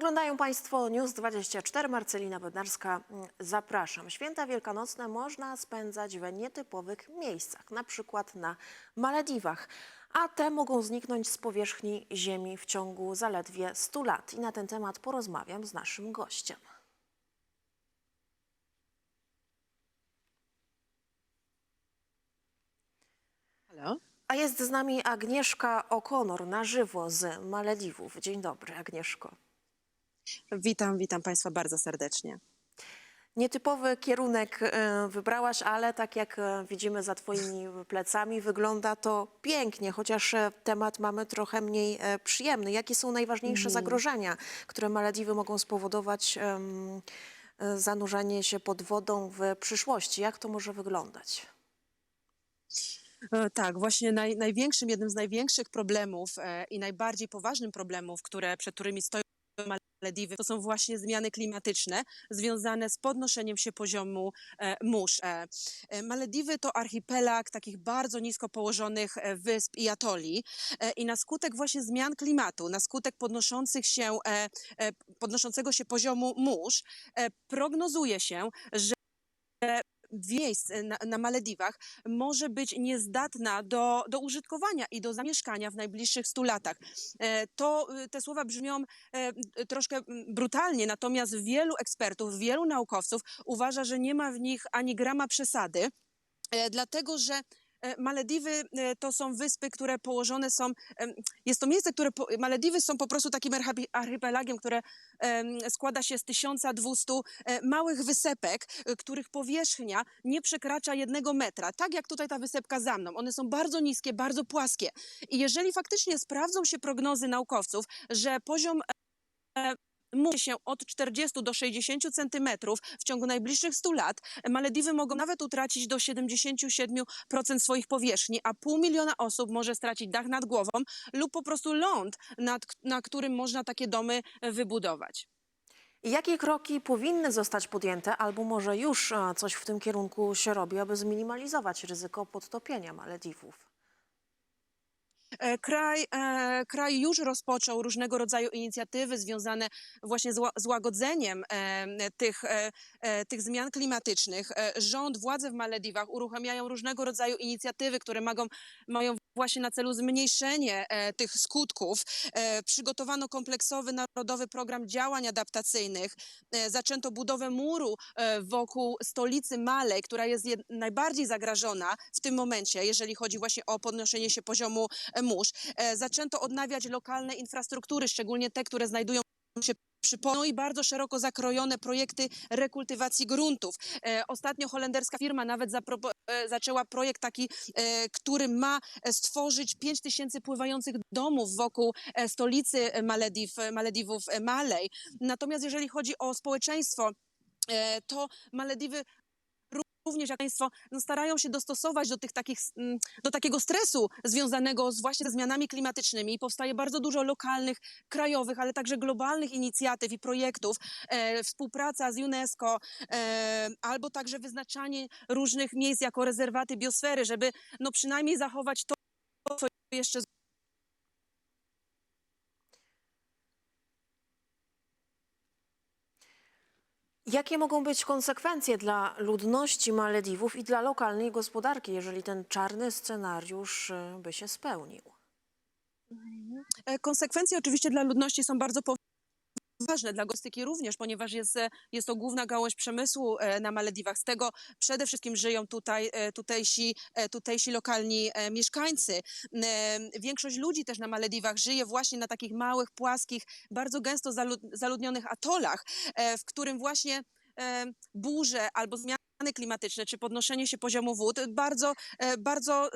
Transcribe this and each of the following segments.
Oglądają Państwo News 24. Marcelina Bednarska. Mm, Zapraszam. Święta wielkanocne można spędzać w nietypowych miejscach, na przykład na Malediwach. A te mogą zniknąć z powierzchni Ziemi w ciągu zaledwie 100 lat. I na ten temat porozmawiam z naszym gościem. Halo? A jest z nami Agnieszka O'Connor na żywo z Malediwów. Dzień dobry, Agnieszko. Witam, witam Państwa bardzo serdecznie. Nietypowy kierunek e, wybrałaś, ale tak jak e, widzimy za Twoimi plecami, wygląda to pięknie, chociaż e, temat mamy trochę mniej przyjemny. Jakie są najważniejsze zagrożenia, które Malediwy mogą spowodować zanurzenie się pod wodą w przyszłości? Jak to może wyglądać? Tak, właśnie naj, największym, jednym z największych problemów i najbardziej poważnym problemów, które, przed którymi stoją Malediwy, to są właśnie zmiany klimatyczne związane z podnoszeniem się poziomu e, mórz. E, e, Malediwy to archipelag takich bardzo nisko położonych wysp i atoli i na skutek właśnie zmian klimatu, na skutek podnoszących się, podnoszącego się poziomu mórz, prognozuje się, że miejsc na, na Malediwach może być niezdatna do, do użytkowania i do zamieszkania w najbliższych 100 latach. E, To y, te słowa brzmią e, troszkę mm, brutalnie, natomiast wielu ekspertów, wielu naukowców uważa, że nie ma w nich ani grama przesady, e, dlatego że Malediwy e, to są wyspy, które położone są. Jest to miejsce, które. Malediwy są po prostu takim archipelagiem, które składa się z 1200 e, małych wysepek, e, których powierzchnia nie przekracza jednego metra. Tak jak tutaj ta wysepka za mną. One są bardzo niskie, bardzo płaskie. I jeżeli faktycznie sprawdzą się prognozy naukowców, że poziom e, mówi się od 40 do 60 centymetrów w ciągu najbliższych 100 lat, Malediwy mogą nawet utracić do 77% swoich powierzchni, a pół miliona osób może stracić dach nad głową lub po prostu ląd, nad, na którym można takie domy e, wybudować. Jakie kroki powinny zostać podjęte, albo może już e, coś w tym kierunku się robi, aby zminimalizować ryzyko podtopienia Malediwów? E, Kraj, e, kraj już rozpoczął różnego rodzaju inicjatywy związane właśnie z ła- z łagodzeniem e, tych, tych zmian klimatycznych. Rząd, władze w Malediwach uruchamiają różnego rodzaju inicjatywy, które mogą, mają właśnie na celu zmniejszenie tych skutków. Przygotowano kompleksowy narodowy program działań adaptacyjnych. Zaczęto budowę muru wokół stolicy Malej, która jest najbardziej zagrażona w tym momencie, jeżeli chodzi właśnie o podnoszenie się poziomu mórz. E, Zaczęto odnawiać lokalne infrastruktury, szczególnie te, które znajdują się przy po- no i bardzo szeroko zakrojone projekty rekultywacji gruntów. E, ostatnio holenderska firma nawet e, zaczęła projekt taki, który ma stworzyć 5 tysięcy pływających domów wokół stolicy Malediw, Malediwów Malej. Natomiast jeżeli chodzi o społeczeństwo, to Malediwy również jak państwo no, starają się dostosować do tych takich, mm, do takiego stresu związanego z właśnie ze zmianami klimatycznymi. Powstaje bardzo dużo lokalnych, krajowych, ale także globalnych inicjatyw i projektów, e, współpraca z UNESCO, e, albo także wyznaczanie różnych miejsc jako rezerwaty biosfery, żeby no przynajmniej zachować to, co jeszcze Jakie mogą być konsekwencje dla ludności Malediwów i dla lokalnej gospodarki, jeżeli ten czarny scenariusz y, by się spełnił? E, Konsekwencje oczywiście dla ludności są bardzo poważne, dla gostyki również, ponieważ jest, e, jest to główna gałąź przemysłu e, na Malediwach. Z tego przede wszystkim żyją tutaj e, tutejsi, tutejsi lokalni mieszkańcy. Większość ludzi też na Malediwach żyje właśnie na takich małych, płaskich, bardzo gęsto zalud- zaludnionych atolach, w którym właśnie burze albo zmiany klimatyczne czy podnoszenie się poziomu wód bardzo, e, bardzo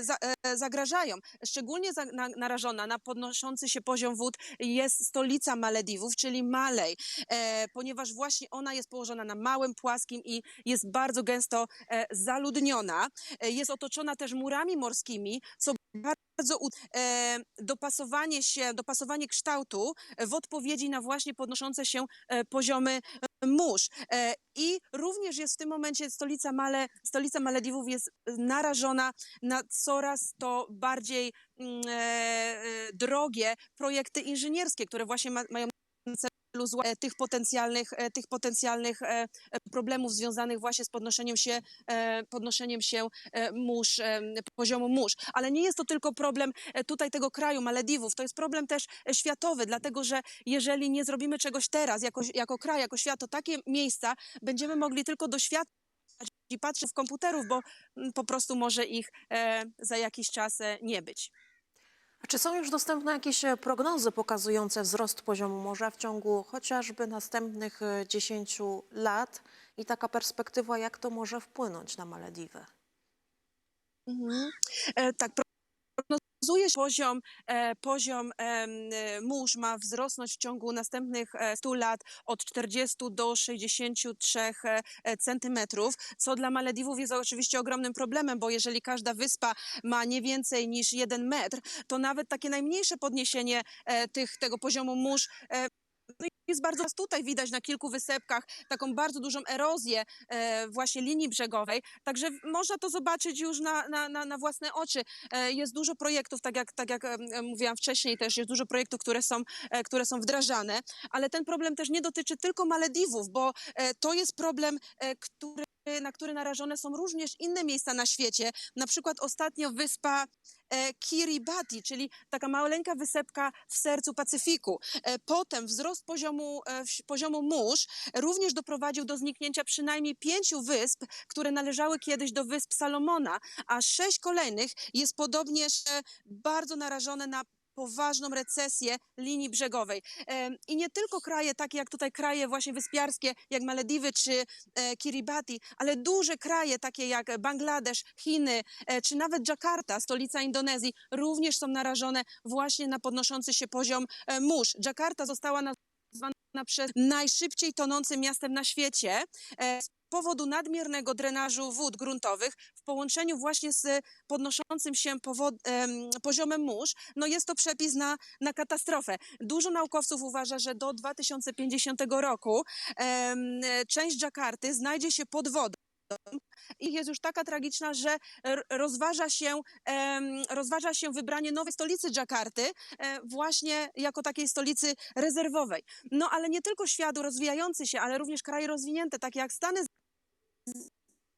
za, e, zagrażają. Szczególnie narażona na podnoszący się poziom wód jest stolica Malediwów, czyli Malej, e, ponieważ właśnie ona jest położona na małym, płaskim i jest bardzo gęsto zaludniona. Jest otoczona też murami morskimi, co bardzo e, dopasowanie się, dopasowanie kształtu w odpowiedzi na właśnie podnoszące się e, poziomy mórz. E, I również jest w tym momencie stolica, Male, stolica Malediwów jest narażona na coraz to bardziej mm, e, e, drogie projekty inżynierskie, które właśnie ma, mają celu e, tych potencjalnych, e, tych potencjalnych e, problemów związanych właśnie z podnoszeniem się, podnoszeniem się mórz, poziomu mórz. Ale nie jest to tylko problem tutaj tego kraju, Malediwów, to jest problem też światowy, dlatego że jeżeli nie zrobimy czegoś teraz jako, jako kraj, jako świat, to takie miejsca będziemy mogli tylko doświadczać i patrzeć w komputerów, bo mm, po prostu może ich za jakiś czas nie być. Czy są już dostępne jakieś e, prognozy pokazujące wzrost poziomu morza w ciągu chociażby następnych e, 10 lat i taka perspektywa, jak to może wpłynąć na Malediwy? Mhm. E, tak, poziom, e, poziom e, mórz ma wzrosnąć w ciągu następnych e, 100 lat od 40 do 63 e, e, centymetrów, co dla Malediwów jest oczywiście ogromnym problemem, bo jeżeli każda wyspa ma nie więcej niż jeden metr, to nawet takie najmniejsze podniesienie e, tych, tego poziomu mórz e, no jest bardzo tutaj widać na kilku wysepkach taką bardzo dużą erozję e, właśnie linii brzegowej, także można to zobaczyć już na, na, na, na własne oczy. E, jest dużo projektów, tak jak, tak jak em, mówiłam wcześniej też, jest dużo projektów, które są, e, które są wdrażane, ale ten problem też nie dotyczy tylko Malediwów, bo e, to jest problem, e, który na który narażone są również inne miejsca na świecie. Na przykład ostatnio wyspa e, Kiribati, czyli taka maleńka wysepka w sercu Pacyfiku. E, Potem wzrost poziomu, e, poziomu mórz również doprowadził do zniknięcia przynajmniej pięciu wysp, które należały kiedyś do wysp Salomona, a sześć kolejnych jest podobnież bardzo narażone na poważną recesję linii brzegowej. Em, I nie tylko kraje takie jak tutaj kraje właśnie wyspiarskie, jak Malediwy czy e, Kiribati, ale duże kraje takie jak Bangladesz, Chiny e, czy nawet Dżakarta, stolica Indonezji, również są narażone właśnie na podnoszący się poziom e, mórz. Dżakarta została nazwana przez najszybciej tonącym miastem na świecie e, z powodu nadmiernego drenażu wód gruntowych w połączeniu właśnie z podnoszącym się poziomem mórz. No jest to przepis na, na katastrofę. Dużo naukowców uważa, że do 2050 roku em, e, część Dżakarty znajdzie się pod wodą i jest już taka tragiczna, że rozważa się, rozważa się wybranie nowej stolicy Dżakarty e, właśnie jako takiej stolicy rezerwowej. No ale nie tylko świat rozwijający się, ale również kraje rozwinięte, takie jak Stany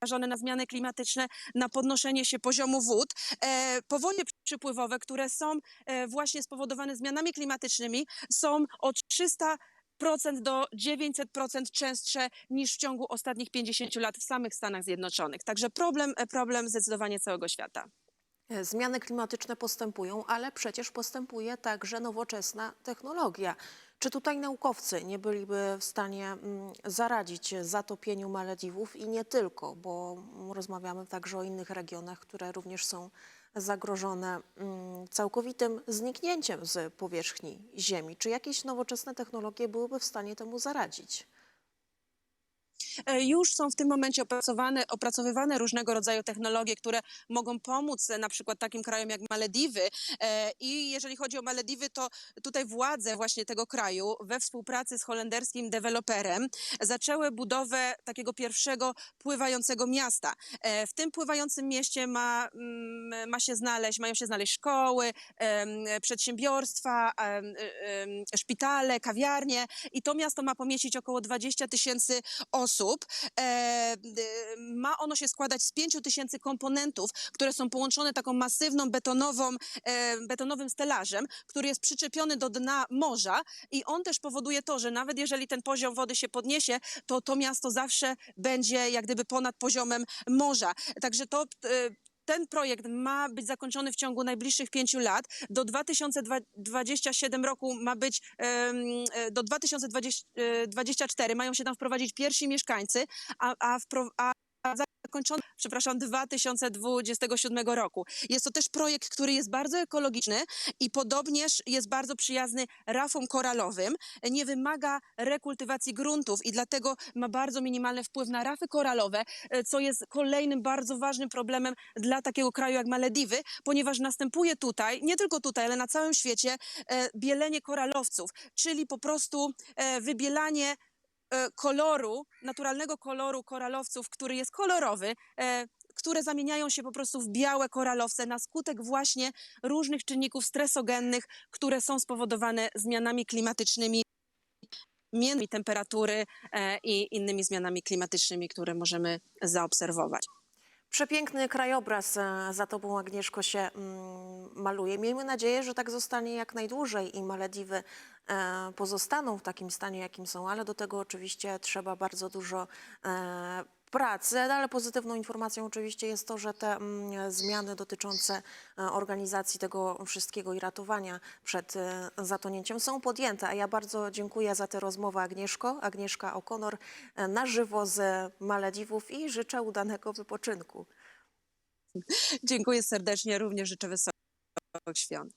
narażone na zmiany klimatyczne, na podnoszenie się poziomu wód. E, powodzie przypływowe, które są e, właśnie spowodowane zmianami klimatycznymi, są o 300 do 900% częstsze niż w ciągu ostatnich 50 lat w samych Stanach Zjednoczonych. Także problem, e, problem zdecydowanie całego świata. E, Zmiany klimatyczne postępują, ale przecież postępuje także nowoczesna technologia. Czy tutaj naukowcy nie byliby w stanie mm, zaradzić zatopieniu Malediwów i nie tylko, bo mm, rozmawiamy także o innych regionach, które również są zagrożone mm, całkowitym zniknięciem z powierzchni Ziemi. Czy jakieś nowoczesne technologie byłyby w stanie temu zaradzić? E, Już są w tym momencie opracowane, opracowywane różnego rodzaju technologie, które mogą pomóc e, na przykład takim krajom jak Malediwy. E, I jeżeli chodzi o Malediwy, to tutaj władze właśnie tego kraju we współpracy z holenderskim deweloperem zaczęły budowę takiego pierwszego pływającego miasta. W tym pływającym mieście ma, mm, ma się znaleźć, mają się znaleźć szkoły, przedsiębiorstwa, em, szpitale, kawiarnie i to miasto ma pomieścić około 20 tysięcy osób. E, d- ma ono się składać z 5 tysięcy komponentów, które są połączone taką masywną betonową, e, betonowym stelażem, który jest przyczepiony do dna morza i on też powoduje to, że nawet jeżeli ten poziom wody się podniesie, to to miasto zawsze będzie jak gdyby ponad poziomem morza. Także to e, ten projekt ma być zakończony w ciągu najbliższych pięciu lat. Do 2027 roku ma być, e, do 2024 mają się tam wprowadzić pierwsi mieszkańcy, a, a, a zakończony, przepraszam, 2027 roku. Jest to też projekt, który jest bardzo ekologiczny i podobnież jest bardzo przyjazny rafom koralowym. Nie wymaga rekultywacji gruntów i dlatego ma bardzo minimalny wpływ na rafy koralowe, e, co jest kolejnym bardzo ważnym problemem dla takiego kraju jak Malediwy, ponieważ następuje tutaj, nie tylko tutaj, ale na całym świecie, e, bielenie koralowców, czyli po prostu e, wybielanie koloru, naturalnego koloru koralowców, który jest kolorowy, e, które zamieniają się po prostu w białe koralowce na skutek właśnie różnych czynników stresogennych, które są spowodowane zmianami klimatycznymi zmianami temperatury e, i innymi zmianami klimatycznymi, które możemy zaobserwować. Przepiękny krajobraz e, za tobą, Agnieszko, się mm, maluje. Miejmy nadzieję, że tak zostanie jak najdłużej i Malediwy e, pozostaną w takim stanie, jakim są, ale do tego oczywiście trzeba bardzo dużo e, pracy. Ale pozytywną informacją oczywiście jest to, że te mm, zmiany dotyczące e, organizacji tego wszystkiego i ratowania przed zatonięciem są podjęte. A ja bardzo dziękuję za tę rozmowę, Agnieszko. Agnieszka O'Connor na żywo z Malediwów i życzę udanego wypoczynku. Dziękuję serdecznie, również życzę wesołych bağışlayan.